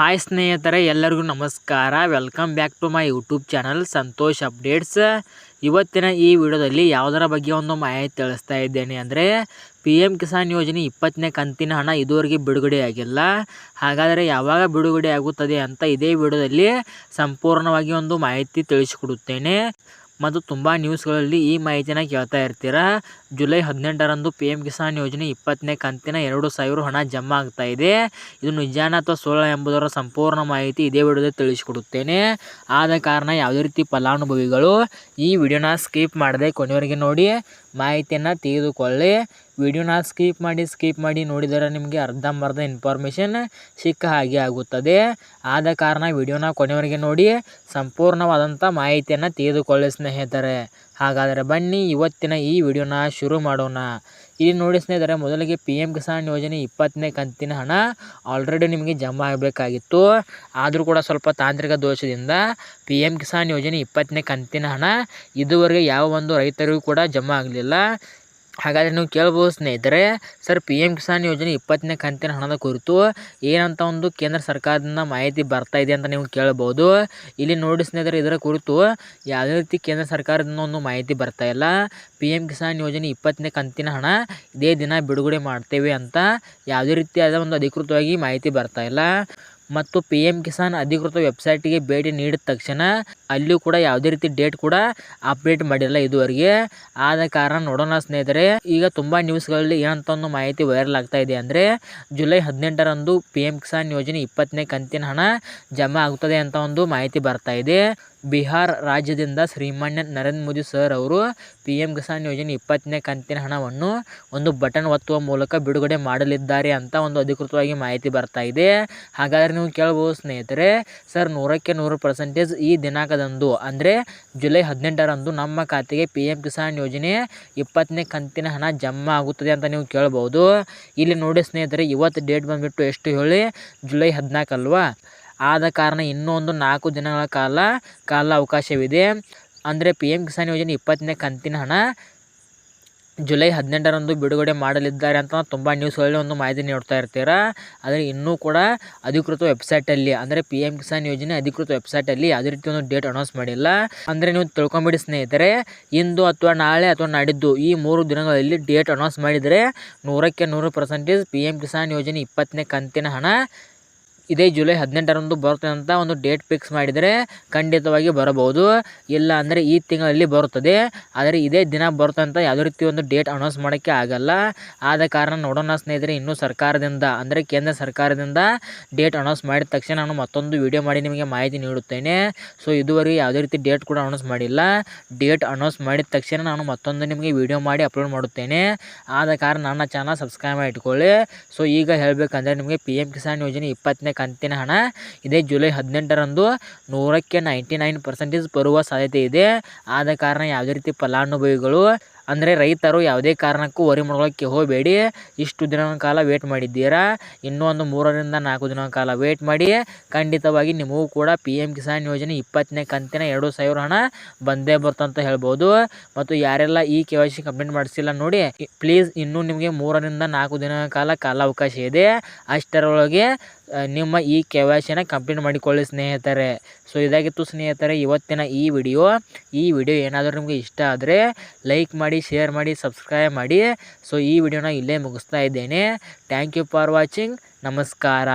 Hi ಸ್ನೇಹಿತರೆ, ಎಲ್ಲರಿಗೂ ನಮಸ್ಕಾರ. Welcome back to my YouTube channel Santosh updates ಇವತ್ತಿನ ಈ ವಿಡಿಯೋದಲ್ಲಿ ಯಾವುದರ ಬಗ್ಗೆ ಒಂದು ಮಾಹಿತಿ ತಿಳಿಸ್ತಾ ಇದ್ದೇನೆ ಅಂದರೆ ಪಿ ಎಂ ಕಿಸಾನ್ ಯೋಜನೆ ಇಪ್ಪತ್ತನೇ ಕಂತಿನ ಹಣ ಇದುವರೆಗೆ ಬಿಡುಗಡೆ ಆಗಿಲ್ಲ. ಹಾಗಾದರೆ ಯಾವಾಗ ಬಿಡುಗಡೆ ಆಗುತ್ತದೆ ಅಂತ ಇದೇ ವಿಡಿಯೋದಲ್ಲಿ ಸಂಪೂರ್ಣವಾಗಿ ಒಂದು ಮಾಹಿತಿ ತಿಳಿಸಿಕೊಡುತ್ತೇನೆ. ಮತ್ತು ತುಂಬ ನ್ಯೂಸ್ಗಳಲ್ಲಿ ಈ ಮಾಹಿತಿನ ಕೇಳ್ತಾ ಇರ್ತೀರಾ? ಜುಲೈ ಹದಿನೆಂಟರಂದು ಪಿ ಎಂ ಕಿಸಾನ್ ಯೋಜನೆ ಇಪ್ಪತ್ತನೇ ಕಂತಿನ ಎರಡು ಸಾವಿರ ಹಣ ಜಮಾ ಆಗ್ತಾ ಇದೆ. ಇದು ನಿಜಾನ ಅಥವಾ ಸುಳ್ಳ ಎಂಬುದರ ಸಂಪೂರ್ಣ ಮಾಹಿತಿ ಇದೇ ವಿಡಿಯೋದಲ್ಲಿ ತಿಳಿಸಿಕೊಡುತ್ತೇನೆ. ಆದ ಕಾರಣ ಯಾವುದೇ ರೀತಿ ಫಲಾನುಭವಿಗಳು ಈ ವಿಡಿಯೋನ ಸ್ಕಿಪ್ ಮಾಡದೆ ಕೊನೆಯವರೆಗೆ ನೋಡಿ, ಮಾಹಿತಿಯನ್ನು ತೆಗೆದುಕೊಳ್ಳಿ. ವಿಡಿಯೋನ ಸ್ಕಿಪ್ ಮಾಡಿ ಸ್ಕಿಪ್ ಮಾಡಿ ನೋಡಿದರೆ ನಿಮಗೆ ಅರ್ಧಂಬರ್ಧ ಇನ್ಫಾರ್ಮೇಷನ್ ಸಿಕ್ಕ ಹಾಗೆ ಆಗುತ್ತದೆ. ಆದ ಕಾರಣ ವಿಡಿಯೋನ ಕೊನೆಯವರೆಗೆ ನೋಡಿ, ಸಂಪೂರ್ಣವಾದಂಥ ಮಾಹಿತಿಯನ್ನು ತೆಗೆದುಕೊಳ್ಳಿ ಹಾಗಾದರೆ ಬನ್ನಿ ಇವತ್ತಿನ ಈ ವಿಡಿಯೋನ ಶುರು ಮಾಡೋಣ. ಇಲ್ಲಿ ನೋಡಿ ಸ್ನೇಹಿತರೆ, ಮೊದಲಿಗೆ ಪಿ ಎಂ ಕಿಸಾನ್ ಯೋಜನೆ ಇಪ್ಪತ್ತನೇ ಕಂತಿನ ಹಣ ಆಲ್ರೆಡಿ ನಿಮಗೆ ಜಮಾ ಆಗಬೇಕಾಗಿತ್ತು. ಆದರೂ ಕೂಡ ಸ್ವಲ್ಪ ತಾಂತ್ರಿಕ ದೋಷದಿಂದ ಪಿ ಎಂ ಕಿಸಾನ್ ಯೋಜನೆ ಇಪ್ಪತ್ತನೇ ಕಂತಿನ ಹಣ ಇದುವರೆಗೆ ಯಾವ ಒಂದು ರೈತರಿಗೂ ಕೂಡ ಜಮಾ ಆಗಲಿಲ್ಲ. ಹಾಗಾದರೆ ನೀವು ಕೇಳ್ಬೋದು ಸ್ನೇಹಿತರೆ, ಸರ್ ಪಿ ಎಂ ಕಿಸಾನ್ ಯೋಜನೆ ಇಪ್ಪತ್ತನೇ ಕಂತಿನ ಹಣದ ಕುರಿತು ಏನಂತ ಒಂದು ಕೇಂದ್ರ ಸರ್ಕಾರದಿಂದ ಮಾಹಿತಿ ಬರ್ತಾ ಇದೆ ಅಂತ ನೀವು ಕೇಳ್ಬೋದು. ಇಲ್ಲಿ ನೋಡಿ ಸ್ನೇಹಿತರೆ, ಇದರ ಕುರಿತು ಯಾವುದೇ ರೀತಿ ಕೇಂದ್ರ ಸರ್ಕಾರದಿಂದ ಒಂದು ಮಾಹಿತಿ ಬರ್ತಾ ಇಲ್ಲ. ಪಿ ಎಂ ಕಿಸಾನ್ ಯೋಜನೆ ಇಪ್ಪತ್ತನೇ ಕಂತಿನ ಹಣ ಇದೇ ದಿನ ಬಿಡುಗಡೆ ಮಾಡ್ತೇವೆ ಅಂತ ಯಾವುದೇ ರೀತಿಯಾದ ಒಂದು ಅಧಿಕೃತವಾಗಿ ಮಾಹಿತಿ ಬರ್ತಾ ಇಲ್ಲ. ಮತ್ತು ಪಿ ಎಂ ಕಿಸಾನ್ ಅಧಿಕೃತ ವೆಬ್ಸೈಟಿಗೆ ಭೇಟಿ ನೀಡಿದ ತಕ್ಷಣ ಅಲ್ಲಿಯೂ ಕೂಡ ಯಾವುದೇ ರೀತಿ ಡೇಟ್ ಕೂಡ ಅಪ್ಡೇಟ್ ಮಾಡಿಲ್ಲ ಇದುವರೆಗೆ. ಆದ ಕಾರಣ ನೋಡೋಣ ಸ್ನೇಹಿತರೆ, ಈಗ ತುಂಬ ನ್ಯೂಸ್ಗಳಲ್ಲಿ ಏನಂತ ಒಂದು ಮಾಹಿತಿ ವೈರಲ್ ಆಗ್ತಾ ಇದೆ ಅಂದರೆ ಜುಲೈ ಹದಿನೆಂಟರಂದು ಪಿ ಎಂ ಕಿಸಾನ್ ಯೋಜನೆ ಇಪ್ಪತ್ತನೇ ಕಂತಿನ ಹಣ ಜಮಾ ಆಗುತ್ತದೆ ಅಂತ ಒಂದು ಮಾಹಿತಿ ಬರ್ತಾ ಇದೆ. ಬಿಹಾರ್ ರಾಜ್ಯದಿಂದ ಶ್ರೀಮಾನ್ಯ ನರೇಂದ್ರ ಮೋದಿ ಸರ್ ಅವರು ಪಿ ಎಂ ಕಿಸಾನ್ ಯೋಜನೆ ಇಪ್ಪತ್ತನೇ ಕಂತಿನ ಹಣವನ್ನು ಒಂದು ಬಟನ್ ಒತ್ತುವ ಮೂಲಕ ಬಿಡುಗಡೆ ಮಾಡಲಿದ್ದಾರೆ ಅಂತ ಒಂದು ಅಧಿಕೃತವಾಗಿ ಮಾಹಿತಿ ಬರ್ತಾ ಇದೆ. ಹಾಗಾದರೆ ನೀವು ಕೇಳ್ಬೋದು ಸ್ನೇಹಿತರೆ, ಸರ್ ನೂರಕ್ಕೆ ನೂರು ಪರ್ಸೆಂಟೇಜ್ ಈ ದಿನಾಂಕದಂದು, ಅಂದರೆ ಜುಲೈ ಹದಿನೆಂಟರಂದು ನಮ್ಮ ಖಾತೆಗೆ ಪಿ ಎಂ ಕಿಸಾನ್ ಯೋಜನೆ ಇಪ್ಪತ್ತನೇ ಕಂತಿನ ಹಣ ಜಮಾ ಆಗುತ್ತದೆ ಅಂತ ನೀವು ಕೇಳ್ಬೋದು. ಇಲ್ಲಿ ನೋಡಿ ಸ್ನೇಹಿತರೆ, ಇವತ್ತು ಡೇಟ್ ಬಂದುಬಿಟ್ಟು ಎಷ್ಟು ಹೇಳಿ? ಜುಲೈ ಹದಿನಾಲ್ಕು ಅಲ್ವಾ ಆದ ಕಾರಣ ಇನ್ನೊಂದು ನಾಲ್ಕು ದಿನಗಳ ಕಾಲ ಕಾಲ ಅವಕಾಶವಿದೆ. ಅಂದರೆ ಪಿ ಎಂ ಕಿಸಾನ್ ಯೋಜನೆ ಇಪ್ಪತ್ತನೇ ಕಂತಿನ ಹಣ ಜುಲೈ ಹದಿನೆಂಟರಂದು ಬಿಡುಗಡೆ ಮಾಡಲಿದ್ದಾರೆ ಅಂತ ತುಂಬ ನ್ಯೂಸ್ಗಳಲ್ಲಿ ಒಂದು ಮಾಹಿತಿ ನೀಡ್ತಾ ಇರ್ತೀರ? ಆದರೆ ಇನ್ನೂ ಕೂಡ ಅಧಿಕೃತ ವೆಬ್ಸೈಟಲ್ಲಿ ಅಂದರೆ ಪಿ ಎಂ ಕಿಸಾನ್ ಯೋಜನೆ ಅಧಿಕೃತ ವೆಬ್ಸೈಟಲ್ಲಿ ಯಾವುದೇ ರೀತಿ ಒಂದು ಡೇಟ್ ಅನೌನ್ಸ್ ಮಾಡಿಲ್ಲ. ಅಂದರೆ ನೀವು ತಿಳ್ಕೊಂಬಿಡಿ ಸ್ನೇಹಿತರೆ, ಇಂದು ಅಥವಾ ನಾಳೆ ಅಥವಾ ನಾಡಿದ್ದು ಈ ಮೂರು ದಿನಗಳಲ್ಲಿ ಡೇಟ್ ಅನೌನ್ಸ್ ಮಾಡಿದರೆ ನೂರಕ್ಕೆ ನೂರು ಪರ್ಸೆಂಟೇಜ್ ಪಿ ಎಂ ಕಿಸಾನ್ ಯೋಜನೆ ಇಪ್ಪತ್ತನೇ ಕಂತಿನ ಹಣ ಇದೇ ಜುಲೈ ಹದಿನೆಂಟರಂದು ಬರುತ್ತೆ ಅಂತ ಒಂದು ಡೇಟ್ ಫಿಕ್ಸ್ ಮಾಡಿದರೆ ಖಂಡಿತವಾಗಿ ಬರಬಹುದು. ಇಲ್ಲ ಅಂದರೆ ಈ ತಿಂಗಳಲ್ಲಿ ಬರುತ್ತದೆ. ಆದರೆ ಇದೇ ದಿನ ಬರುತ್ತೆ ಅಂತ ಯಾವುದೇ ರೀತಿ ಒಂದು ಡೇಟ್ ಅನೌನ್ಸ್ ಮಾಡೋಕ್ಕೆ ಆಗಲ್ಲ. ಆದ ಕಾರಣ ನೋಡೋಣ ಸ್ನೇಹಿತರೆ, ಇನ್ನೂ ಸರ್ಕಾರದಿಂದ ಅಂದರೆ ಕೇಂದ್ರ ಸರ್ಕಾರದಿಂದ ಡೇಟ್ ಅನೌನ್ಸ್ ಮಾಡಿದ ತಕ್ಷಣ ನಾನು ಮತ್ತೊಂದು ವಿಡಿಯೋ ಮಾಡಿ ನಿಮಗೆ ಮಾಹಿತಿ ನೀಡುತ್ತೇನೆ. ಸೊ, ಇದುವರೆಗೆ ಯಾವುದೇ ರೀತಿ ಡೇಟ್ ಕೂಡ ಅನೌನ್ಸ್ ಮಾಡಿಲ್ಲ. ಡೇಟ್ ಅನೌನ್ಸ್ ಮಾಡಿದ ತಕ್ಷಣ ನಾನು ಮತ್ತೊಂದು ನಿಮಗೆ ವಿಡಿಯೋ ಮಾಡಿ ಅಪ್ಲೋಡ್ ಮಾಡುತ್ತೇನೆ. ಆದ ಕಾರಣ ನನ್ನ ಚಾನಲ್ ಸಬ್ಸ್ಕ್ರೈಬ್ ಮಾಡಿ ಇಟ್ಕೊಳ್ಳಿ ಸೊ, ಈಗ ಹೇಳಬೇಕಂದ್ರೆ ನಿಮಗೆ ಪಿ ಎಂ ಕಿಸಾನ್ ಯೋಜನೆ ಇಪ್ಪತ್ತನೇ ಕಂತಿನ ಹಣ ಇದೇ. ಜುಲೈ ಹದಿನೆಂಟರಂದು ನೂರಕ್ಕೆ ನೈಂಟಿ ನೈನ್ ಪರ್ಸೆಂಟೇಜ್ ಬರುವ ಸಾಧ್ಯತೆ ಇದೆ. ಆದ ಕಾರಣ ಯಾವುದೇ ರೀತಿ ಫಲಾನುಭವಿಗಳು, ಅಂದರೆ ರೈತರು ಯಾವುದೇ ಕಾರಣಕ್ಕೂ ವರಿ ಮಾಡ್ಕೊಳ್ಳೋಕ್ಕೆ ಹೋಗಬೇಡಿ. ಇಷ್ಟು ದಿನಗಳ ಕಾಲ ವೇಟ್ ಮಾಡಿದ್ದೀರಾ? ಇನ್ನೂ ಒಂದು ಮೂರರಿಂದ ನಾಲ್ಕು ದಿನಗಳ ಕಾಲ ವೇಟ್ ಮಾಡಿ. ಖಂಡಿತವಾಗಿ ನಿಮಗೂ ಕೂಡ ಪಿ ಎಂ ಕಿಸಾನ್ ಯೋಜನೆ ಇಪ್ಪತ್ತನೇ ಕಂತಿನ ಎರಡು ಸಾವಿರ ಹಣ ಬಂದೇ ಬರ್ತಂತ ಹೇಳ್ಬೋದು. ಮತ್ತು ಯಾರೆಲ್ಲ ಈ ಕೆ ವೈ ಸಿ ಕಂಪ್ಲೀಟ್ ಮಾಡಿಸಿಲ್ಲ ನೋಡಿ ಪ್ಲೀಸ್ ಇನ್ನೂ ನಿಮಗೆ ಮೂರರಿಂದ ನಾಲ್ಕು ದಿನಗಳ ಕಾಲ ಕಾಲಾವಕಾಶ ಇದೆ. ಅಷ್ಟರೊಳಗೆ ನಿಮ್ಮ ಈ ಕೆ ವೈ ಸಿನ ಕಂಪ್ಲೀಟ್ ಮಾಡಿಕೊಳ್ಳಿ ಸ್ನೇಹಿತರೆ. ಸೊ ಇದಾಗಿತ್ತು ಸ್ನೇಹಿತರೆ, ಇವತ್ತಿನ ಈ ವಿಡಿಯೋ. ಈ ವಿಡಿಯೋ ಏನಾದರೂ ನಿಮಗೆ ಇಷ್ಟ ಆದರೆ ಲೈಕ್ ಮಾಡಿ ಶೇರ್ ಮಾಡಿ ಸಬ್ಸ್ಕ್ರೈಬ್ ಮಾಡಿ. ಸೊ ಈ ವಿಡಿಯೋನ ಇಲ್ಲೇ ಮುಗಿಸ್ತಾ ಇದ್ದೇನೆ. ಥ್ಯಾಂಕ್ ಯು ಫಾರ್ ವಾಚಿಂಗ್ ನಮಸ್ಕಾರ.